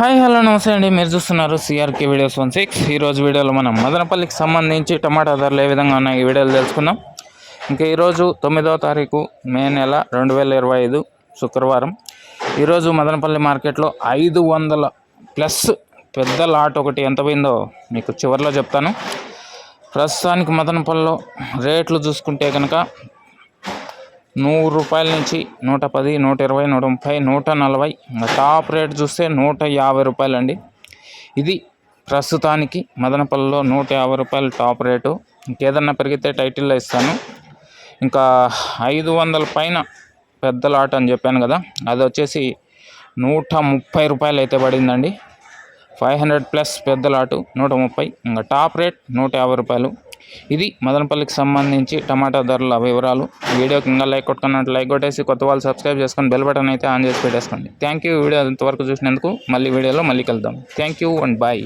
Hi hello నమస్తే అండి. మీరు చూస్తున్నారు సిఆర్కే వీడియోస్ వన్ సిక్స్ ఈరోజు వీడియోలో మనం మదనపల్లికి సంబంధించి టమాటా ధరలు ఏ విధంగా ఉన్నాయి ఈ వీడియోలు తెలుసుకుందాం. ఇంకా ఈరోజు తొమ్మిదవ తారీఖు మే నెల రెండు వేల ఇరవై ఐదు శుక్రవారం. ఈరోజు మదనపల్లి మార్కెట్లో ఐదు వందల ప్లస్ పెద్ద లాట్ ఒకటి ఎంత పోయిందో మీకు చివరిలో చెప్తాను. ప్రస్తుతానికి మదనపల్లిలో రేట్లు చూసుకుంటే కనుక నూరు రూపాయల నుంచి నూట పది నూట ఇరవై నూట ముప్పై నూట నలభై ఇంకా టాప్ రేట్ చూస్తే నూట యాభై రూపాయలు అండి ఇది ప్రస్తుతానికి మదనపల్లిలో నూట యాభై రూపాయలు టాప్ రేటు. ఇంకేదన్నా పెరిగితే టైటిల్లో ఇస్తాను. ఇంకా ఐదు వందల పైన పెద్ద లాట్ అని చెప్పాను కదా అది వచ్చేసి నూట ముప్పై రూపాయలు అయితే పడిందండి. ఫైవ్ హండ్రెడ్ ప్లస్ పెద్ద లాటు నూట ముప్పై ఇంకా టాప్ రేట్ నూట యాభై రూపాయలు. ఇది మదనపల్లికి సంబంధించి టమాటా ధరల వివరాలు. వీడియోకి ఇంకా లైక్ కొట్టుకున్నట్టు లైక్ కొట్టేసి కొత్త వాళ్ళు సబ్స్క్రైబ్ చేసుకొని బెల్ బటన్ అయితే ఆన్ చేసి పెట్టేసుకోండి. థ్యాంక్ యూ వీడియో ఇంతవరకు చూసినందుకు మళ్ళీ వీడియోలో మళ్ళీ కలుద్దాం. Thank you and bye.